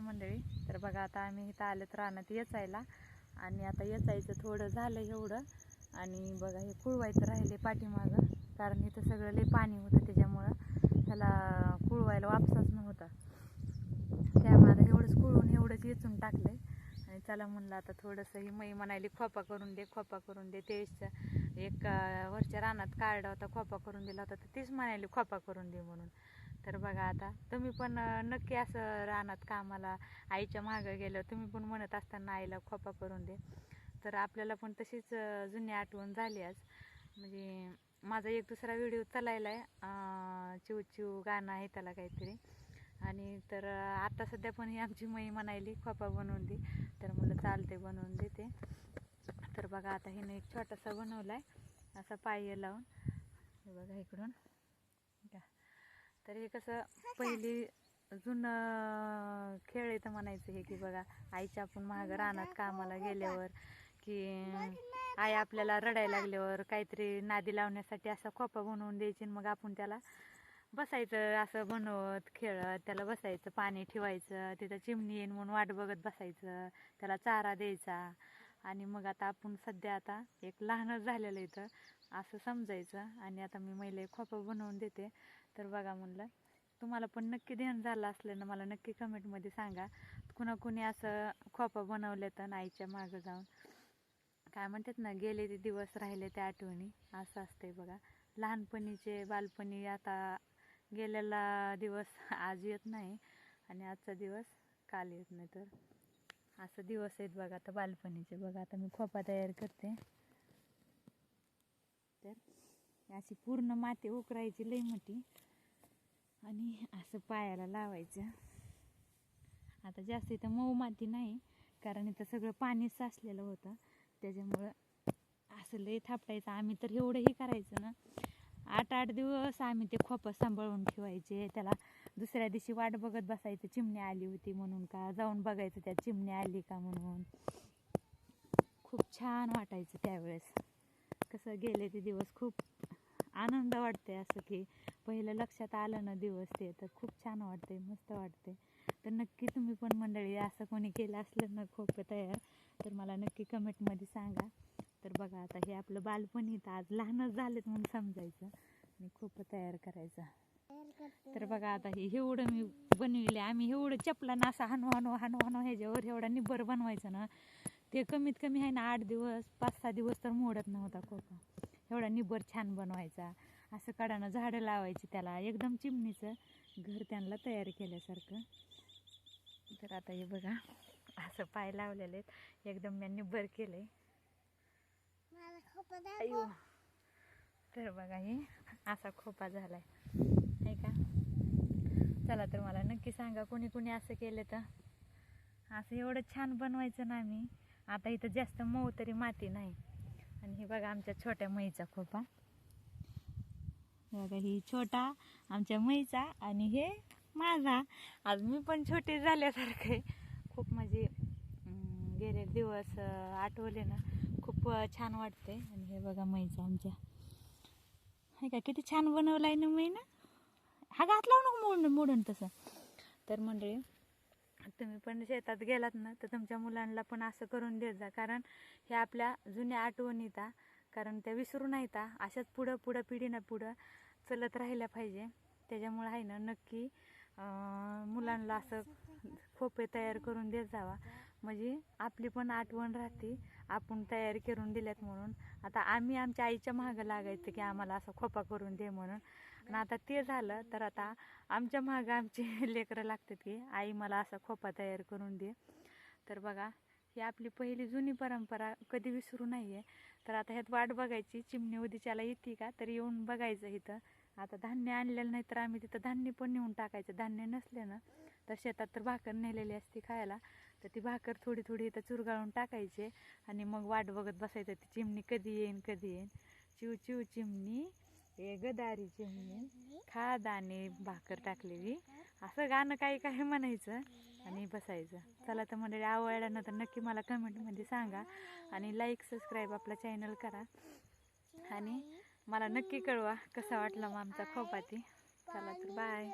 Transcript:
मंडळी तर बघा आता आम्ही इथं आलेत रानात येचायला. आणि आता येचायचं थोडं झालं एवढं. आणि बघा हे कुळवायचं राहिले पाठीमागं. कारण इथं सगळं लय पाणी होतं त्याच्यामुळं. त्याला कुळवायला वापसाच नव्हता. त्यामुळे आता एवढंच कुळून एवढंच येचून टाकलंय. आणि चला म्हणलं आता थोडंसं ही मै म्हणाली खोपा करून दे खोपा करून दे. तेच एक वरच्या रानात काढला होता खोपा करून दिला होता. तर तीच म्हणाली खोपा करून दे म्हणून. तर बघा आता तुम्ही पण नक्की असं राहणार कामाला आईच्या मागं गेलं तुम्ही पण म्हणत असताना आईला खोपा करून दे. तर आपल्याला पण तशीच जुनी आठवण झाली आज. म्हणजे माझा एक दुसरा व्हिडिओ चालायला आहे चिव चिव गाणं आहे त्याला काहीतरी. आणि तर आता सध्या पण ही आमची मई म्हणायली खोपा बनवून दे. तर मला चालते बनवून देते. तर बघा आता हिनं एक छोटासा बनवला आहे असा पाय लावून. बघा इकडून. का तर हे कसं पहिली जुनं खेळ येतं म्हणायचं हे की बघा आईच्या आपण महाग रानात कामाला गेल्यावर की आई आपल्याला रडायला लागल्यावर काहीतरी नादी लावण्यासाठी असा खोपा बनवून द्यायची आणि मग आपण त्याला बसायचं असं बनवत खेळत त्याला बसायचं पाणी ठेवायचं तिथं चिमणी येईन म्हणून वाट बघत बसायचं त्याला चारा द्यायचा. आणि मग आता आपण सध्या आता एक लहानच झालेलं इथं. असं समजायचं. आणि आता मी महिला खोपं खोपा बनवून देते. तर बघा म्हणलं तुम्हाला पण नक्की ध्यान झालं असलं ना मला नक्की कमेंटमध्ये सांगा. कुणा कुणी असं खोपा बनवले तर आईच्या मागं जाऊन. काय म्हणतात ना गेले ते दिवस राहिले त्या आठवणी. असं असते बघा. लहानपणीचे बालपणी आता गेलेला दिवस आज येत नाही आणि आजचा दिवस काल येत नाही तर. असं दिवस आहेत बघा आता बालपणीचे. बघा आता मी खोपा तयार करते. तर अशी पूर्ण माती उकरायची लई मोठी. आणि असं पायाला लावायचं. आता जास्त इथं मऊ माती नाही कारण इथं सगळं पाणी साचलेलं होतं. त्याच्यामुळं असं लई थापटायचं. आम्ही तर एवढंही करायचं ना. आठ आठ दिवस आम्ही ते खोपं सांभाळून ठेवायचे. त्याला दुसऱ्या दिवशी वाट बघत बसायचं चिमणी आली होती म्हणून का? जाऊन बघायचं त्या चिमणी आली का म्हणून. खूप छान वाटायचं त्यावेळेस. कसं गेले ते दिवस खूप आनंद वाटते असं की पहिलं लक्षात आलं ना दिवस ते तर खूप छान वाटते मस्त वाटते तर नक्की तुम्ही पण मंडळी असं कोणी केलं असलं ना खोपं तयार तर मला नक्की कमेंटमध्ये सांगा. तर बघा आता हे आपलं बालपण इथं आज लहानच झालेत म्हणून समजायचं. आणि खोपं तयार करायचं. तर बघा आता हे एवढं मी बनविले आम्ही एवढं चपलानं असं हानू हानू ह्याच्यावर एवढा निब्बर बनवायचं ना. ते कमीत कमी आहे ना आठ दिवस पाच सहा दिवस तर मोडत नव्हता खोपा एवढा निब्बर छान बनवायचा. असं कडानं झाडं लावायची त्याला एकदम चिमणीचं घर त्यांना तयार केल्यासारखं. तर आता हे बघा असं पाय लावलेले आहेत. एकदम मी निब्बर केले तर बघा हे असा खोपा झालाय. आहे का? चला तर मला नक्की सांगा कोणी कोणी असं केलं तर. असं एवढं छान बनवायचं ना आम्ही. आता इथं जास्त मऊ तरी माती नाही. आणि हे बघा आमच्या छोट्या मईचा खोपा. हे बघा ही छोटा आमच्या मईचा आणि हे माझा. आज मी पण छोटे झाल्यासारखे खूप म्हणजे गेले दिवस आठवले ना. खूप छान वाटते आणि हे बघा म्हैचा आमच्या. हे का किती छान बनवलाय ना मै ना. हा घातला नको मोडून मोडून तसं. तर मंडळी तुम्ही पण शेतात गेलात ना तर तुमच्या मुलांना पण असं करून देत जा. कारण हे आपल्या जुन्या आठवणी येता कारण त्या विसरू नाही येता अशाच पुढं पुढं पिढीनं पुढं चलत राहिल्या पाहिजे. त्याच्यामुळं आहे ना नक्की मुलांना असं खोपे तयार करून देत जावा. म्हणजे आपली पण आठवण राहते आपण तयार करून दिल्यात म्हणून. आता आम्ही आमच्या आईच्या मागं लागायचं की आम्हाला असं खोपा करून दे म्हणून. आणि आता ते झालं तर आता आमच्या मागं आमची लेकरं लागतात की आई मला असा खोपा तयार करून दे. तर बघा ही आपली पहिली जुनी परंपरा कधी विसरू नाही आहे तर आता ह्यात वाट बघायची चिमणी उदीच्याला येते का? तर येऊन बघायचं इथं. आता धान्य आणलेलं नाही तर आम्ही तिथं धान्य पण नेऊन टाकायचं. धान्य नसले ना तर शेतात तर भाकर नेलेली असते खायला. तर ती भाकर थोडी थोडी इथं चुरगाळून टाकायचे आणि मग वाट बघत बसायचं ती चिमणी कधी येईन कधी येईन. चिव चिव चिमणी. ए गदारी म्हणून खा दाणे भाकर टाकलेली. असं गाणं काही काही म्हणायचं आणि बसायचं. चला तर मंडळी आवडलं ना तर नक्की मला कमेंटमध्ये सांगा आणि लाईक सबस्क्राईब आपला चॅनल करा. आणि मला नक्की कळवा कसा वाटला मग आमचा खोपाती. चला तर बाय